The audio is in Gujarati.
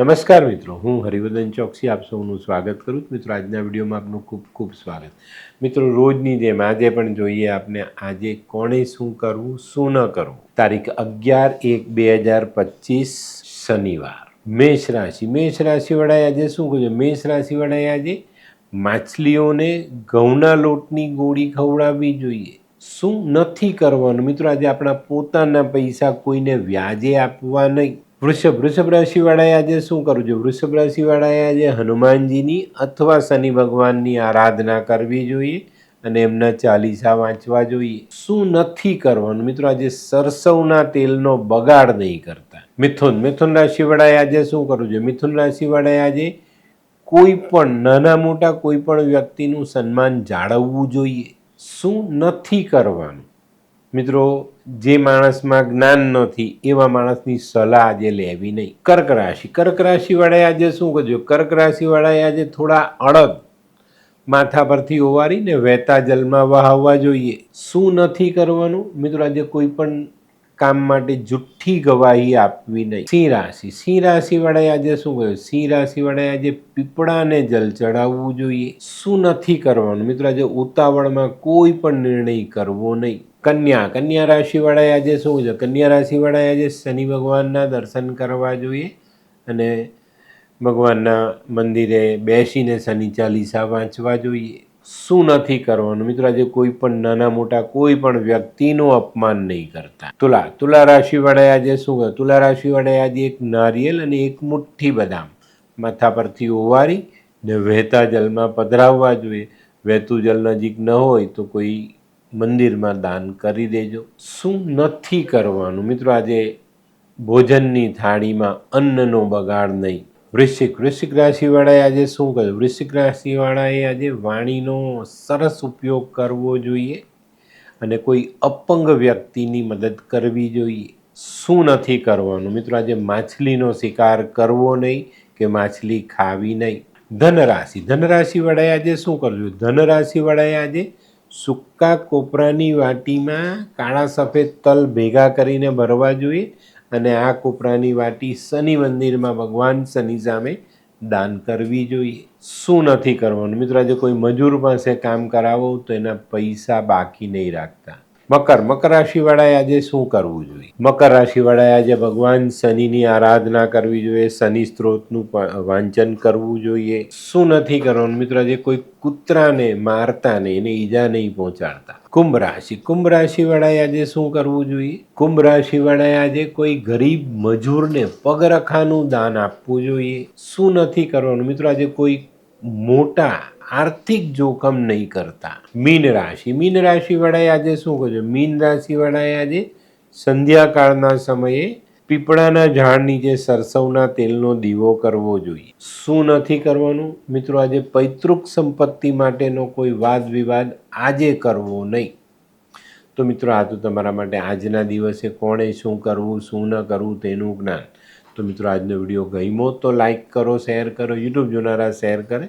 નમસ્કાર મિત્રો, હું હરિવર્ધન ચોકસી આપ સૌનું સ્વાગત કરું છું. મિત્રો, આજના વિડીયોમાં આપનું ખૂબ ખૂબ સ્વાગત. મિત્રો, રોજની જેમ આજે પણ જોઈએ આપને, આજે કોણે શું કરવું, શું ન કરવું? તારીખ અગિયાર એક બે હજાર પચીસ શનિવાર. મેષ રાશિ. મેષ રાશિવાળાએ આજે શું કહ્યું મેષ રાશિવાળાએ આજે માછલીઓને ઘઉંના લોટની ગોળી ખવડાવવી જોઈએ. શું નથી કરવાનું? મિત્રો, આજે આપણા પોતાના પૈસા કોઈને વ્યાજે આપવા નહીં. વૃષભ વૃષભ રાશિવાળાએ આજે શું કરવું જોઈએ? વૃષભ રાશિવાળાએ આજે હનુમાનજીની અથવા શનિ ભગવાનની આરાધના કરવી જોઈએ અને એમના ચાલીસા વાંચવા જોઈએ. શું નથી કરવાનું? મિત્રો, આજે સરસવના તેલનો બગાડ નહીં કરતા. મિથુન મિથુન રાશિવાળાએ આજે શું કરવું જોઈએ? મિથુન રાશિવાળાએ આજે કોઈ પણ નાના મોટા કોઈ પણ વ્યક્તિનું સન્માન જાળવવું જોઈએ. શું નથી કરવાનું? મિત્રો, જે માણસમાં જ્ઞાન નથી, એવા માણસની સલાહ આજે લેવી નહીં. કર્ક રાશિ. કર્ક રાશિવાળાએ આજે શું કરજો કર્ક રાશિવાળાએ આજે થોડા અડગ માથા પરથી ઓવારીને વહેતા જલમાં વહાવવા જોઈએ. શું નથી કરવાનું? મિત્રો, આજે કોઈ પણ કામ માટે જુઠ્ઠી ગવાહી આપવી નહીં. સિંહ રાશિ. સિંહ રાશિવાળાએ આજે શું કહ્યું સિંહ રાશિવાળાએ આજે પીપળાને જલ ચડાવવું જોઈએ. શું નથી કરવાનું? મિત્રો, આજે ઉતાવળમાં કોઈ પણ નિર્ણય કરવો નહીં. કન્યા કન્યા રાશિવાળાએ આજે શું છે કન્યા રાશિવાળાએ આજે શનિ ભગવાનના દર્શન કરવા જોઈએ અને ભગવાનના મંદિરે બેસીને શનિ ચાલીસા વાંચવા જોઈએ. શું નથી કરવાનું? મિત્રો, આજે કોઈ પણ નાના મોટા કોઈ પણ વ્યક્તિનું અપમાન નહીં કરતા. તુલા તુલા રાશિવાળાએ આજે શું કરે તુલા રાશિવાળાએ આજે એક નારિયેલ અને એક મુઠ્ઠી બદામ માથા પરથી ઓવારી ને વહેતા જલમાં પધરાવવા જોઈએ. વહેતું જલ નજીક ન હોય તો કોઈ મંદિરમાં દાન કરી દેજો. શું નથી કરવાનું? મિત્રો, આજે ભોજનની થાળીમાં અન્નનો બગાડ નહીં. વૃશ્ચિક વૃશ્ચિક રાશિવાળાએ આજે શું કર્યું? વૃશ્ચિક રાશિવાળાએ આજે વાણીનો સરસ ઉપયોગ કરવો જોઈએ અને કોઈ અપંગ વ્યક્તિની મદદ કરવી જોઈએ. શું નથી કરવાનું? મિત્રો, આજે માછલીનો શિકાર કરવો નહીં કે માછલી ખાવી નહીં. ધનરાશિ, ધનરાશિવાળાએ આજે શું કરવું ધનરાશિવાળાએ આજે સૂકા કોપરાની વાટીમાં કાળા સફેદ તલ ભેગા કરીને ભરવા જોઈએ અને આ કોપરાની વાટી શનિ મંદિરમાં ભગવાન શનિ સામે દાન કરવી જોઈએ. શું નથી કરવાનું? મિત્રો, આજે કોઈ મજૂર પાસે કામ કરાવો તો એના પૈસા બાકી નહીં રાખતા. મકર. મકર રાશિવાળાએ આજે શું કરવું જોઈએ? મકર રાશિવાળાએ આજે ભગવાન શનિની આરાધના કરવી જોઈએ, શનિ સ્ત્રોતનું વાંચન કરવું જોઈએ. શું નથી કરવાનું? મિત્રો, આજે કોઈ કૂતરાને મારતા નહીં એને ઈજા નહીં પહોંચાડતા. કુંભ રાશિ. કુંભ રાશિવાળાએ આજે શું કરવું જોઈએ? કુંભ રાશિવાળાએ આજે કોઈ ગરીબ મજૂરને પગરખાનું દાન આપવું જોઈએ. શું નથી કરવાનું? મિત્રો, આજે કોઈ મોટા આર્થિક જોખમ નહીં કરતા. મીન રાશિ. મીન રાશિવાળાએ આજે શું કરજો મીન રાશિવાળાએ આજે સંધ્યાકાળના સમયે પીપળાના ઝાડ નીચે સરસવના તેલનો દીવો કરવો જોઈએ. શું નથી કરવાનું? મિત્રો, આજે પૈતૃક સંપત્તિ માટેનો કોઈ વાદ વિવાદ આજે કરવો નહીં. તો મિત્રો, આ તો તમારા માટે આજના દિવસે કોણે શું કરવું, શું ન કરવું તેનું જ્ઞાન. તો મિત્રો, આજનો વીડિયો ગમ્યો તો લાઈક કરો, શેર કરો, યુટ્યુબ જોનારા શેર કરે.